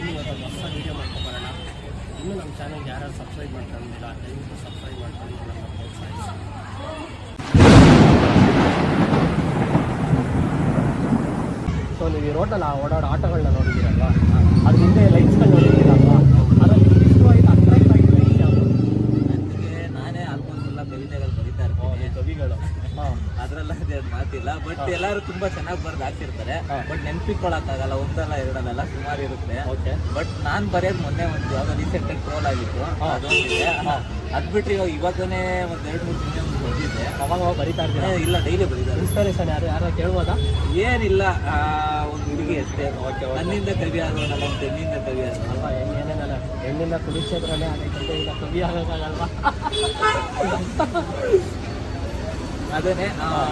ಬನ್ನಿ ಇವತ್ತು ಹೊಸ ವೀಡಿಯೋ ಮಾಡ್ಕೊಬರೋಣ. ಇನ್ನೂ ನಮ್ಮ ಚಾನಲ್ಗೆ ಯಾರು ಸಬ್ಸ್ಕ್ರೈಬ್ ಮಾಡ್ಕೊಂಡಿಲ್ಲ ದಯವಿಟ್ಟು ಸಬ್ಸ್ಕ್ರೈಬ್ ಮಾಡ್ಕೊಂಡು ನಮ್ಮ ಪ್ರೋತ್ಸಾಹಿಸಿ. ಸೊ ನೀವು ಈ ರೋಡಲ್ಲಿ ಓಡಾಡೋ ಆಟೋಗಳನ್ನ ನೋಡಿದ್ದೀರಲ್ವಾ? ಅದ್ರ ಹಿಂದೆ ಲೈಟ್ಸ್ಗಳು ನೋಡಿದ್ದೀರಲ್ವಾ? ಅದರಲ್ಲಿ ಇಷ್ಟು ಅಟ್ರಾಕ್ಟ್ ಆಗಿದೆ ನಾನೇ ಆಲ್ಮೋಸ್ಟ್ ಎಲ್ಲ ಕವಿತೆಗಳು ಇರ್ತೀನಿ. ಕವಿಗಳು. ಅದ್ರಲ್ಲ ಅದೇ ಮಾತಿಲ್ಲ. ಬಟ್ ಎಲ್ಲರೂ ತುಂಬಾ ಚೆನ್ನಾಗಿ ಬರ್ದು ಹಾಕ್ತಿರ್ತಾರೆ ಹಾ. ಬಟ್ ನೆನ್ಪಿಟ್ಕೊಳಕ್ಕಾಗಲ್ಲ ಒಂದಲ್ಲ ಎರಡಲ್ಲ ಸುಮಾರು ಇರುತ್ತೆ. ಓಕೆ ಬಟ್ ನಾನ್ ಬರೆಯೋದು ಮೊನ್ನೆ ಒಂದು ಯಾವ್ದೋ ರೀಸೆಂಟ್ ಆಗಿ ಟ್ರೋಲ್ ಆಗಿತ್ತು. ಅದೊಂದಿದೆ. ಅದ್ ಬಿಟ್ರೆ ಇವಾಗ ಇವಾಗನೇ ಒಂದ್ ಎರಡ್ ಮೂರು ದಿನ ಬಂದಿದ್ದೆ ಅವಾಗ ಬರಿತಾ ಇರ್ತೀನಿ ಇಲ್ಲ ಡೈಲಿ ಬರೀತಾರೆ ಇನ್ಸ್ಪಿರೇಷನ್ ಯಾರು ಯಾರು ಕೇಳ್ಬೋದಾ? ಏನಿಲ್ಲ. ಒಂದು ಹುಡುಗಿ ಅಷ್ಟೇ. ನನ್ನಿಂದ ಕವಿ ಆಗೋನಲ್ಲ ಒಂದು ಹೆಣ್ಣಿಂದ ಕವಿ ಆಗೋಣ ಅಲ್ವಾ ಏನೇನಲ್ಲ ಹೆಣ್ಣಿಂದ ಕುರುಕ್ಷೇತ್ರನೇ ಆಗೈತಂತೆ ಈಗ ಕವಿ ಆಗೋಕ್ಕಾಗಲ್ವಾ? ಅದೇನೆ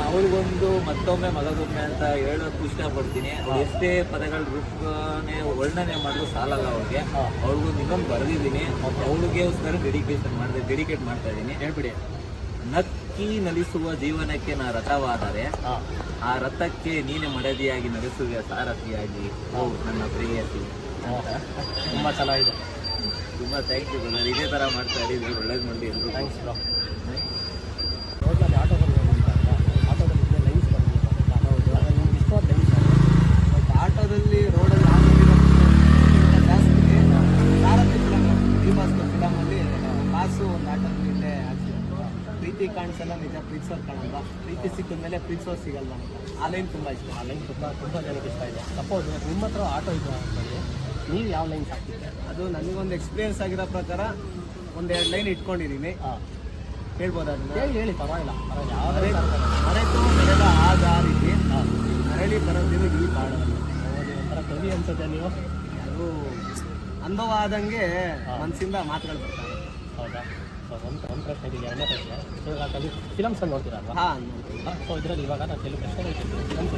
ಅವ್ರಿಗೊಂದು ಮತ್ತೊಮ್ಮೆ ಮಗದೊಮ್ಮೆ ಅಂತ ಹೇಳೋಕೆ ಇಷ್ಟಪಡ್ತೀನಿ. ಎಷ್ಟೇ ಪದಗಳ ರೂಪನೆ ವರ್ಣನೆ ಮಾಡಿದ್ರು ಸಾಲಲ್ಲ ಅವ್ಳಿಗೆ. ಅವಳಿಗೊಂದು ಇನ್ನೊಂದು ಬರೆದಿದ್ದೀನಿ. ಅವಳಿಗೆ ಒಂದ್ಸಲ ಡೆಡಿಕೇಶನ್ ಮಾಡಿದೆ ಡೆಡಿಕೇಟ್ ಮಾಡ್ತಾ ಇದ್ದೀನಿ. ಹೇಳ್ಬಿಡಿ. ನಕ್ಕಿ ನಲಿಸುವ ಜೀವನಕ್ಕೆ ನಾ ರಥವಾದರೆ ಆ ರಥಕ್ಕೆ ನೀನೆ ಮಡದಿಯಾಗಿ ನಡೆಸುವ ಸಾರಥಿಯಾಗಿ. ಓ ನನ್ನ ಪ್ರೇಯಸಿ ತುಂಬ ಚೆನ್ನಾಗಿದೆ. ತುಂಬಾ ಥ್ಯಾಂಕ್ ಯು ಬ್ರದರ್ ಇದೇ ತರ ಮಾಡ್ತಾ ಇದ್ದೀವಿ ಒಳ್ಳೇದು ಮಾಡಿ ಎಲ್ರು ಥ್ಯಾಂಕ್ಸ್ ಬ್ರೋ ರೋಡ್ನಲ್ಲಿ ಆಟೋಗಳು ನೋಡಿದ್ರಲ್ವಾ ಆಟೋದಲ್ಲಿ ಹಿಂದೆ ಲೈನ್ಸ್ ಬಂದಿದೆ ಹೌದು ಅದ್ರಲ್ಲಿ ನಿಮ್ಗೆ ಇಷ್ಟವಾದ ಲೈನ್ಸ್ ಬಟ್ ಆಟೋದಲ್ಲಿ ರೋಡಲ್ಲಿ ಆಗಿರೋ ಜಾಸ್ತಿ ಸಾರಥಿ ಫಿಲಮ್ ಡಿ ಭಾಸ್ಕರ್ ಫಿಲಮಲ್ಲಿ ಕಾಸು ಒಂದು ಆಟೋದಲ್ಲಿ ಇಲ್ಲೇ ಹಾಕ್ಸಿದ್ರು ಪ್ರೀತಿ ಕಾಣಿಸಲ್ಲ ನಿಜ ಪ್ರೀತಿಸೋದು ಕಾಣಲ್ಲ. ಪ್ರೀತಿ ಸಿಕ್ಕಿದ ಮೇಲೆ ಪ್ರೀತಿಸೋದು ಸಿಗಲ್ಲ ಅಂತ. ಆ ಲೈನ್ ತುಂಬ ಇಷ್ಟ. ಆ ಲೈನ್ ತುಂಬ ತುಂಬ ಜನಕ್ಕೆ ಇಷ್ಟ ಇದೆ. ಸಪೋಸ್ ನಿಮ್ಮ ಹತ್ರ ಆಟೋ ಇದೆ ಅಂತಂದರೆ ನೀವು ಯಾವ ಲೈನ್ ಹಾಕ್ತಿದ್ದೆ ಅದು ನನಗೊಂದು ಎಕ್ಸ್ಪೀರಿಯನ್ಸ್ ಆಗಿರೋ ಪ್ರಕಾರ ಒಂದೆರಡು ಲೈನ್ ಇಟ್ಕೊಂಡಿದ್ದೀನಿ. ಹೇಳ್ಬೋದು ಅದನ್ನ? ಹೇಳಿ ಹೇಳಿ ಪರವಾಗಿಲ್ಲ. ಪರವಾಗಿಲ್ಲ ಯಾವ ಮರೆ- ಲೈನ್ ಮರೆತು ನಡೆದ ಆ ದಾರಿಗೆ ಮರಳಿ ಬರೋದಿರು ಈ ಕಾಡಲ್ಲಿ ಒಂಥರ ಕವಿ ಅನ್ಸುತ್ತೆ ನೀವು. ಅದು ಅನುಭವ ಆದಂಗೆ ಮನಸ್ಸಿಂದ ಮಾತುಗಳು ಬರ್ತಾರೆ ಹೌದಾ? ಒಂದು ಒಂದು ಪ್ರಶ್ನೆ ಇದೆ ಎರಡನೇ ಪ್ರಶ್ನೆ ಸೊ ಇವಾಗ ಫಿಲಮ್ಸ್ ನೋಡ್ತೀರಲ್ವಾ ಹಾಂ ಸೊ ಇದರಲ್ಲಿ ಇವಾಗ ನಾನು ಕೆಲವು ಪ್ರಶ್ನೆಗಳು ಫಿಲಮ್ಸ್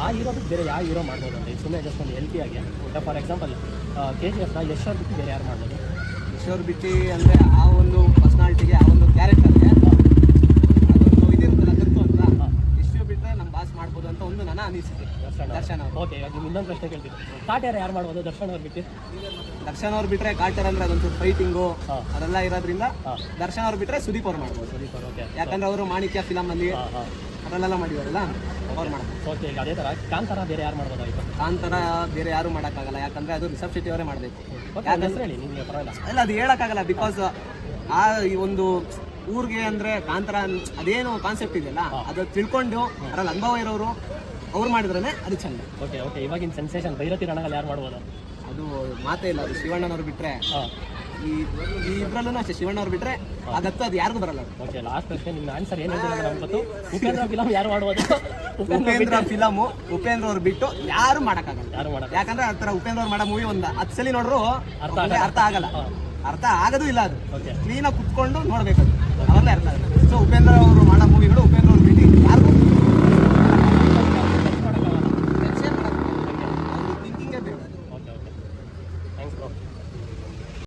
ಆ ಬೇರೆ ಯಾವ ಹೀರೋ ಮಾಡ್ಬೋದು ಸುಮ್ಮನೆ ಜಸ್ಟ್ ಒಂದು ಪಿ ಆಗಿ. ಫಾರ್ ಎಕ್ಸಾಂಪಲ್ ಕೆ ಜಿ ಎಫ್ನ ಯಶ್ ಅವ್ರು ಬಿಟ್ಟು ಬೇರೆ ಯಾರು ಮಾಡ್ಬೋದು? ಕಿಶೋರ್ ಬಿಟ್ಟಿ ಅಂದರೆ ಆ ಒಂದು ಪರ್ಸ್ನಾಲಿಟಿಗೆ ಆ ಒಂದು ಕ್ಯಾರೆಕ್ಟರ್ಗೆ ಅದೊಂದು ಇದಿರುತ್ತಲ್ಲ ಗೊತ್ತು ಅಂತ ಇಷ್ಟು ಬಿಟ್ಟರೆ ನಮ್ಮ ಬಾಸ್ ಮಾಡ್ಬೋದು ಅಂತ ಒಂದು ನನ್ನ ಅನಿಸಿಕೆ ದರ್ಶನ್ ಅವರು. ಓಕೆ ಇವಾಗ ನಿಮ್ಗೆ ಇನ್ನೊಂದು ಪ್ರಶ್ನೆ ಕೇಳ್ತೀನಿ. ಕಾಟ್ಯಾರ ಯಾರು ಮಾಡ್ಬೋದು? ದರ್ಶನ್ ಅವ್ರು ಬಿಟ್ಟು. ದರ್ಶನ್ ಅವ್ರು ಬಿಟ್ಟರೆ ಕಾಟರ್ ಅಂದರೆ ಅದೊಂದು ಫೈಟಿಂಗು ಅದೆಲ್ಲ ಇರೋದ್ರಿಂದ ದರ್ಶನ್ ಅವ್ರು ಬಿಟ್ಟರೆ ಸುದೀಪ್ ಅವ್ರು ಮಾಡ್ಬೋದು. ಸುದೀಪ್ ಅವ್ರು ಓಕೆ ಯಾಕಂದ್ರೆ ಅವರು ಮಾಣಿಕ್ಯ ಫಿಲಮಲ್ಲಿ ಅಲ್ಲಿ ಅದನ್ನೆಲ್ಲ ಅದರಲ್ಲೆಲ್ಲ ಮಾಡಿದಾರಲ್ಲ ಅವ್ರು ಮಾಡ್ಬೋದು. ಓಕೆ ಈಗ ಅದೇ ಥರ ಕಾಂತಾರ ಬೇರೆ ಯಾರು ಮಾಡ್ಬೋದಾಗಿತ್ತು ಕಾಂತರ ಬೇರೆ ಯಾರು ಮಾಡೋಕ್ಕಾಗಲ್ಲ. ಯಾಕಂದ್ರೆ ಅದು ರಿಷಬ್ ಶೆಟ್ಟಿ ಅವರೇ ಮಾಡಬೇಕು. ಹೆಸರು ಹೇಳಿ ನಿಮಗೆ ಪರವಾಗಿಲ್ಲ. ಅಲ್ಲ ಅದು ಹೇಳೋಕ್ಕಾಗಲ್ಲ ಬಿಕಾಸ್ ಆ ಈ ಒಂದು ಊರಿಗೆ ಅಂದ್ರೆ ಕಾಂತರ ಅದೇನು ಕಾನ್ಸೆಪ್ಟ್ ಇದೆಯಲ್ಲ ಅದು ತಿಳ್ಕೊಂಡು ಅದರಲ್ಲಿ ಅನುಭವ ಇರೋರು ಅವ್ರು ಮಾಡಿದ್ರೆ ಅದು ಚಂದ. ಓಕೆ ಓಕೆ ಇವಾಗಿನ ಸೆನ್ಸೇಷನ್ ಭೈರತಿ ರಣಗಳು ಯಾರು ಮಾಡ್ಬೋದು? ಅದು ಮಾತೇ ಇಲ್ಲ ಅದು ಶಿವಣ್ಣನವ್ರು ಬಿಟ್ಟರೆ ಈ ಈ ಇದ್ರಲ್ಲೂ ಅಷ್ಟೇ ಶಿವಣ್ಣವ್ರು ಬಿಟ್ಟರೆ ಅದತ್ತು ಅದು ಯಾರಿಗೂ ಬರಲ್ಲ ಓಕೆ ಲಾಸ್ಟ್ ಪ್ರಶ್ನೆ ನಿಮ್ಮ ಆನ್ಸರ್ ಏನು ಗೊತ್ತು? ಉಪೇಂದ್ರ ಫಿಲಮ್ ಯಾರು ಮಾಡ್ಬೋದು? ಉಪೇಂದ್ರ ಫಿಲಮು ಉಪೇಂದ್ರ ಅವ್ರು ಬಿಟ್ಟು ಯಾರು ಮಾಡೋಕ್ಕಾಗಲ್ಲ. ಯಾರು ಮಾಡಲ್ಲ ಯಾಕಂದ್ರೆ ಆ ಥರ ಉಪೇಂದ್ರ ಅವ್ರು ಮಾಡೋ ಮೂವಿ ಒಂದು ಹತ್ತು ಸಲ ನೋಡ್ರು ಅರ್ಥ. ಅರ್ಥ ಆಗಲ್ಲ. ಅರ್ಥ ಆಗೋದು ಇಲ್ಲ ಅದು. ಕ್ಲೀನಾಗಿ ಕುತ್ಕೊಂಡು ನೋಡ್ಬೇಕು ಅದು. ಅವಾಗಲೇ ಅರ್ಥ ಆಗಲ್ಲ ಸೊ ಉಪೇಂದ್ರ ಅವರು ಮಾಡೋ ಮೂವಿಗಳು ಉಪೇಂದ್ರ ಅವ್ರು ಬಿಟ್ಟು